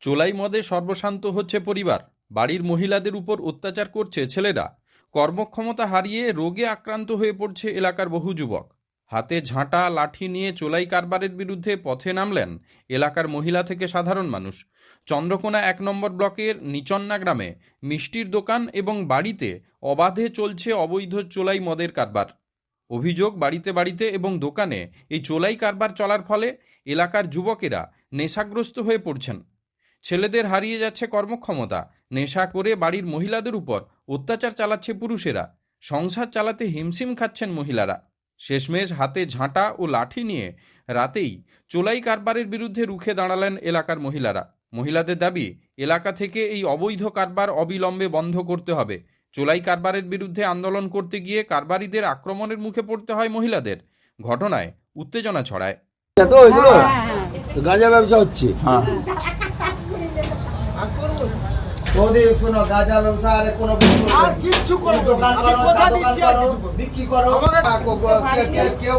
চোলাই মদে সর্বশান্ত হচ্ছে পরিবার। বাড়ির মহিলাদের উপর অত্যাচার করছে ছেলেরা। কর্মক্ষমতা হারিয়ে রোগে আক্রান্ত হয়ে পড়ছে এলাকার বহু যুবক। হাতে ঝাঁটা, লাঠি নিয়ে চোলাই কারবারের বিরুদ্ধে পথে নামলেন এলাকার মহিলা থেকে সাধারণ মানুষ। চন্দ্রকোনা এক নম্বর ব্লকের নিচন্না গ্রামে মিষ্টির দোকান এবং বাড়িতে অবাধে চলছে অবৈধ চোলাই মদের কারবার। অভিযোগ বাড়িতে বাড়িতে এবং দোকানে এই চোলাই কারবার চলার ফলে এলাকার যুবকেরা নেশাগ্রস্ত হয়ে পড়ছেন। ছেলেদের হারিয়ে যাচ্ছে কর্মক্ষমতা, নেশা করে বাড়ির মহিলাদের উপর অত্যাচার চালাচ্ছে পুরুষেরা। সংসার চালাতে হিমশিম খাচ্ছেন মহিলারা। শেষমেশ হাতে ঝাঁটা ও লাঠি নিয়ে রাতেই চোলাই কারবারের বিরুদ্ধে রুখে দাঁড়ালেন এলাকার মহিলারা। মহিলাদের দাবি এলাকা থেকে এই অবৈধ কারবার অবিলম্বে বন্ধ করতে হবে। চোলাই কারবারের বিরুদ্ধে আন্দোলন করতে গিয়ে কারবারিদের আক্রমণের মুখে পড়তে হয় মহিলাদের। ঘটনায় উত্তেজনা ছড়ায়। গাঁজা ব্যবসা হচ্ছে। বৌদি শুনো গাঁজা ব্যবসা আর কোনো আর কিচ্ছু দোকান করো করো। বিক্রি করো। কেউ?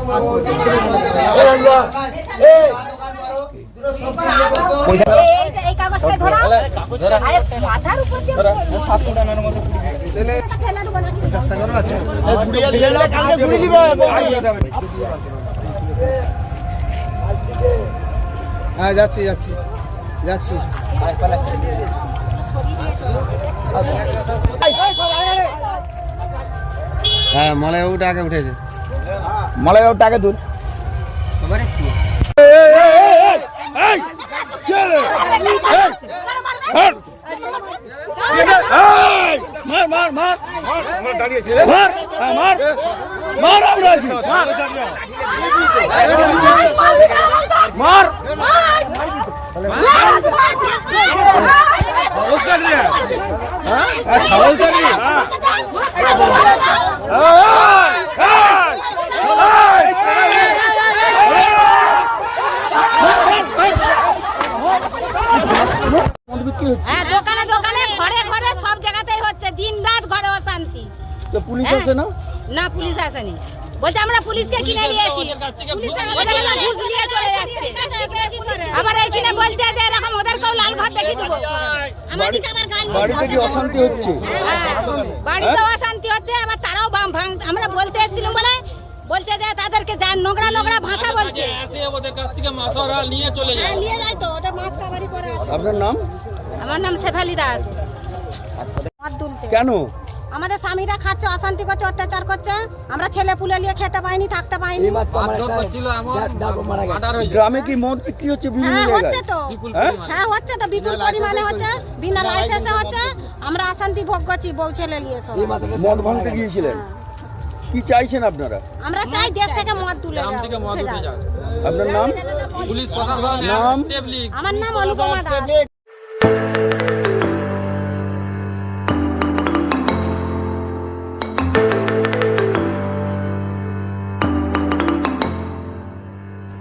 হ্যাঁ যাচ্ছি যাচ্ছি যাচ্ছি। হ্যাঁ মলাই বাবুটা আগে উঠেছে। মালাই বাবু টাকা তুল মার মার মার মার মার। হ্যাঁ হ্যাঁ এই, এই, এই, মদ বিক্রি হচ্ছে হ্যাঁ দোকানে দোকানে ঘরে ঘরে সব জায়গাতেই হচ্ছে। দিন রাত ঘরে অশান্তি। তো পুলিশ। না? না পুলিশ আসেনি। বলছে আমরা পুলিশকে কিনে নিয়েছি। ওদের কাছে ঘুষ নিয়ে চলে যাচ্ছে আবার এইখানে বলছে যে এরকম ওদেরকেও লাল ভাত দেখি দেবো। বাড়ি- বাড়িতে কি অশান্তি হচ্ছে? হ্যাঁ, বাড়িতে অশান্তি হচ্ছে আবার তারাও বাম ভাঙ আমরা বলতে এসেছিলাম বলে বলছে যে তাদেরকে যা নোংরা নোংরা ভাষা বলছে। নিয়ে চলে যায় আপনার নাম? আমার নাম শেফালি দাস। কেন? আমাদের স্বামীরা খাচ্ছে অশান্তি করছে অত্যাচার করছে। আমরা ছেলে পুলে নিয়ে খেতে পাইনি থাকতে পাইনি। গ্রামে কি মদ বিক্রি হচ্ছে বিভিন্ন হ্যাঁ হচ্ছে তো। বিপুল হ্যাঁ? পরিমাণে। হ্যাঁ হচ্ছে তো বিপুল পরিমাণে হচ্ছে। বিনা লাইসেন্সে হচ্ছে। আমরা অশান্তি ভোগ করছি বউ ছেলে নিয়ে সব। মদ ভাঙতে গিয়েছিলেন? কি চাইছেন আপনারা? আমরা চাই দেশ থেকে মদ তুলে গ্রাম থেকে মদ উঠে আপনার নাম? পুলিশ প্রশাসন নাম? আমার নাম অনুপমা দাস।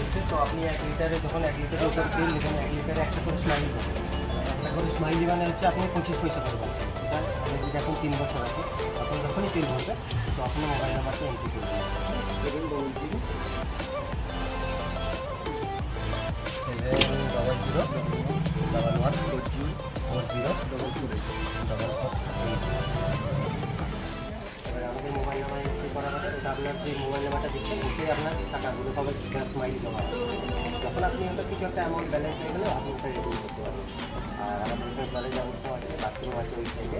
চলছে তো আপনি এক লিটারে যখন এক লিটারের উপর তেল নেবেন এক লিটারে একটা করে স্মাইলি পাবেন একটা করে স্মাইলি মানে হচ্ছে আপনি পঁচিশ পয়সা করবেন আপনি যদি এখন তিন বছর আছে আপনি যখনই তেল ভরবেন তো আপনি মোবাইল নাম্বারটা এন্ট্রি করবেন seven double zero seven double zero double one four zero four zero double two double আপনার যে মোবাইল নাম্বারটা দিচ্ছেন, ওতে আপনার টাকাগুলো সবাই মাইল জমা যখন আপনি ওটা কিছু একটা অ্যামাউন্ট ব্যালেন্স হয়ে গেলে, আপনি ওটা করতে পারবেন। আর আমাদের ব্যালেন্স ব্যবস্থা আছে বাথরুম আছে ওই সাইডে